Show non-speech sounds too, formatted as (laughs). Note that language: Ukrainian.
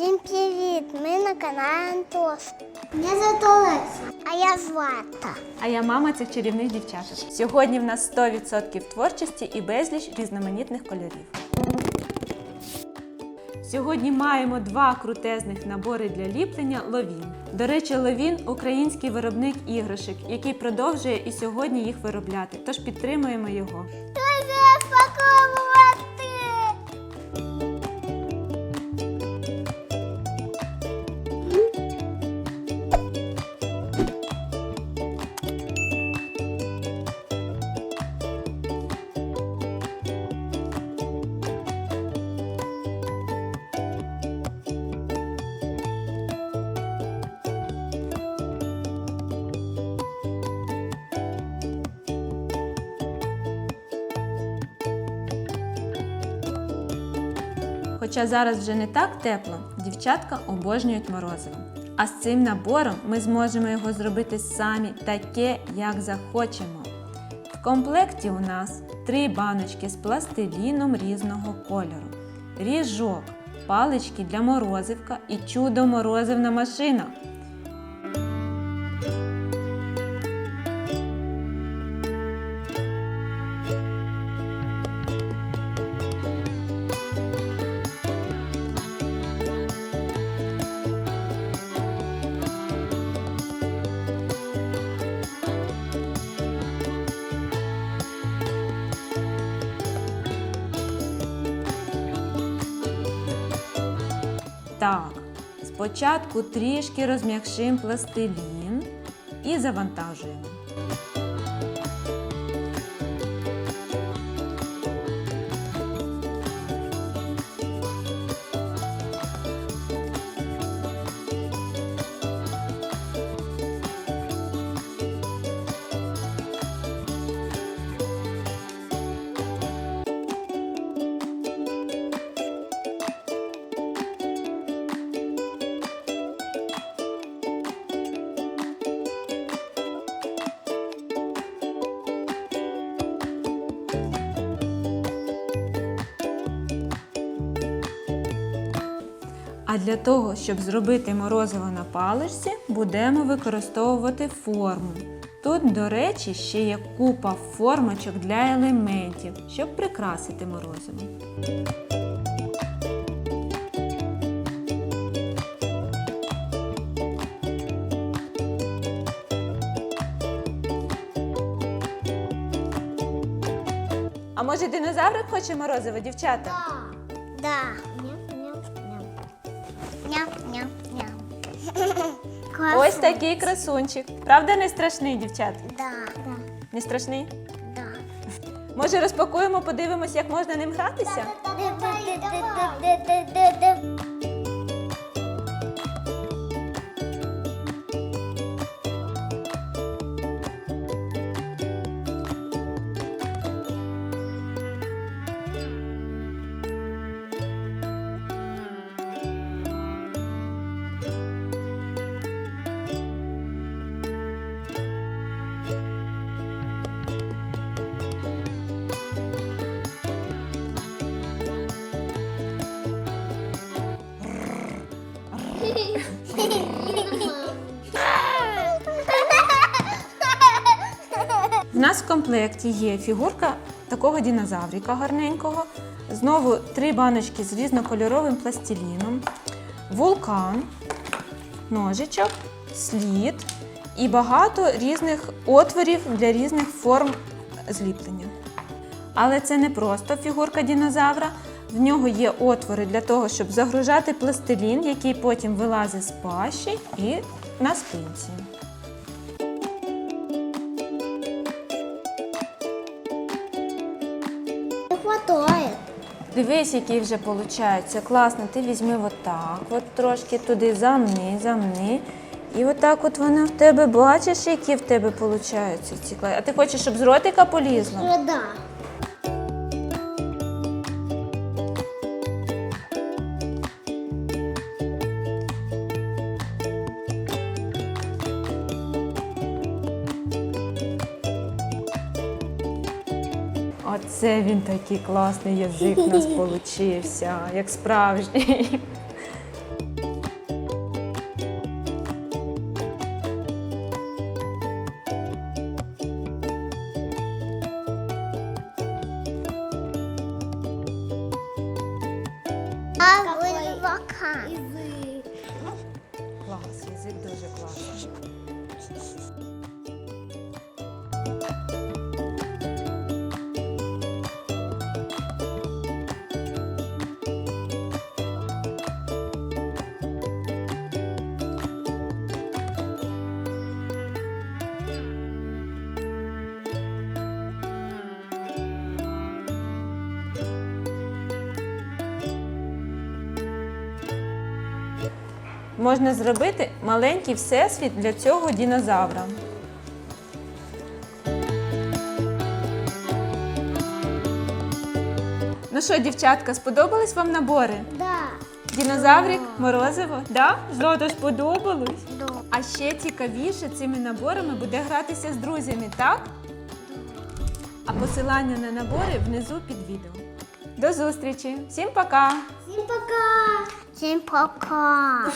Всім привіт! Ми на каналі Антос. Я звати Олеся. А я Злата. А я мама цих чарівних дівчаток. Сьогодні в нас 100% творчості і безліч різноманітних кольорів. Сьогодні маємо два крутезних набори для ліплення Ловін. До речі, Ловін український виробник іграшок, який продовжує і сьогодні їх виробляти. Тож підтримуємо його. Дуже Хоча зараз вже не так тепло, дівчатка обожнюють морозиво. А з цим набором ми зможемо його зробити самі таке, як захочемо. В комплекті у нас три баночки з пластиліном різного кольору, ріжок, палички для морозивка і чудо морозивна машина. Так, спочатку трішки розм'якшимо пластилін і завантажуємо. А для того, щоб зробити морозиво на паличці, будемо використовувати форму. Тут, до речі, ще є купа формочок для елементів, щоб прикрасити морозиво. А може динозаврик хоче морозиво, дівчата? Да. Ням-ням-ням. Ням-ням-ням. (laughs) Ось такий красунчик. Правда, не страшний, дівчат? Да. Да. Не страшний? Да. Може, розпакуємо, подивимось, як можна ним гратися? Де-де-де-де-де-де-де. В нас в комплекті є фігурка такого динозаврика гарненького. Знову три баночки з різнокольоровим пластиліном, вулкан, ножичок, слід і багато різних отворів для різних форм зліплення. Але це не просто фігурка динозавра. В нього є отвори для того, щоб загружати пластилін, який потім вилазить з пащі і на спинці. Не хватає. Дивись, який вже виходить. Класно, ти візьми отак, от трошки туди замни, замни. І отак от воно в тебе бачиш, які в тебе виходять ці клей. А ти хочеш, щоб з ротика полізло? Вже Це він такий класний язик у нас (laughs) получився, як справжній. Можна зробити маленький всесвіт для цього дінозавра. Ну що, дівчатка, сподобались вам набори? Да. Дінозаврик, морозиво? Да? Злато сподобалось? Да. А ще цікавіше цими наборами буде гратися з друзями, так? А посилання на набори внизу під відео. До зустрічі! Всім пока! Всім пока. Всім пока.